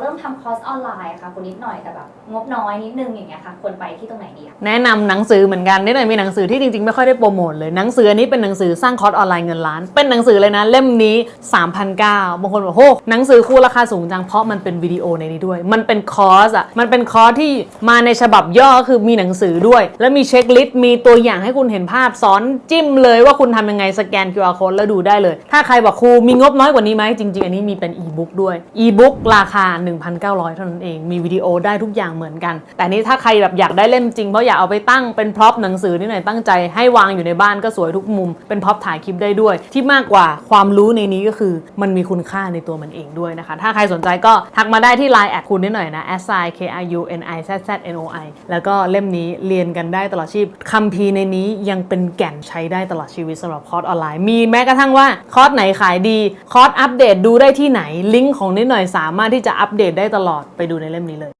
เริ่มทำคอร์สออนไลน์อะค่ะคุณนิดหน่อยแต่แบบงบน้อยนิดนึงอย่างเงี้ยค่ะควรไปที่ตรงไหนดีอะแนะนำหนังสือเหมือนกันนี่หน่อยมีหนังสือที่จริงๆ ไม่ค่อยได้โปรโมทเลยหนังสืออันนี้เป็นหนังสือสร้างคอร์สออนไลน์เงินล้าน เป็นหนังสือเลยนะเล่มนี้ 3,900บางคนบอกโหหนังสือคู่ราคาสูงจังเพราะมันเป็นวิดีโอในนี้ด้วย มันเป็นคอร์สอะมันเป็นคอร์สที่มาในฉบับย่อก็คือมีหนังสือด้วย แล้วมีเช็คลิสต์มีตัวอย่างให้คุณเห็นภาพสอนจิ้มเลยว่าคุณทำยังไงสแกน QR code แล้วดูได้เลย ถ้าใครบอกครูมีงบน้อยกว่านี้ไหมจริงๆอันนี้มีเป็นอีบุ๊กด้วยอีบุ๊กราคา1,900 เท่านั้นเอง มีวิดีโอได้ทุกอย่างเหมือนกัน แต่นี้ถ้าใครแบบอยากได้เล่มจริง เพราะอยากเอาไปตั้งเป็นพร็อพหนังสือนี่หน่อยตั้งใจให้วางอยู่ในบ้านก็สวยทุกมุม เป็นพร็อพถ่ายคลิปได้ด้วย ที่มากกว่าความรู้ในนี้ก็คือมันมีคุณค่าในตัวมันเองด้วยนะคะ ถ้าใครสนใจก็ทักมาได้ที่ Line แอดคุณนิดหน่อยนะ s i k r u n i z z n o i แล้วก็เล่มนี้เรียนกันได้ตลอดชีพคัมภีร์ในนี้ยังเป็นแก่นใช้ได้ตลอดชีวิตสำหรับคอร์สออนไลน์มีแม้กระทั่งว่าคอร์สไหนขายดีคอร์สอัปเดตดูได้ที่ไหนลิงก์ของนิดหน่อยสามารถที่จะอัปเดตได้ตลอดไปดูในเล่มนี้เลย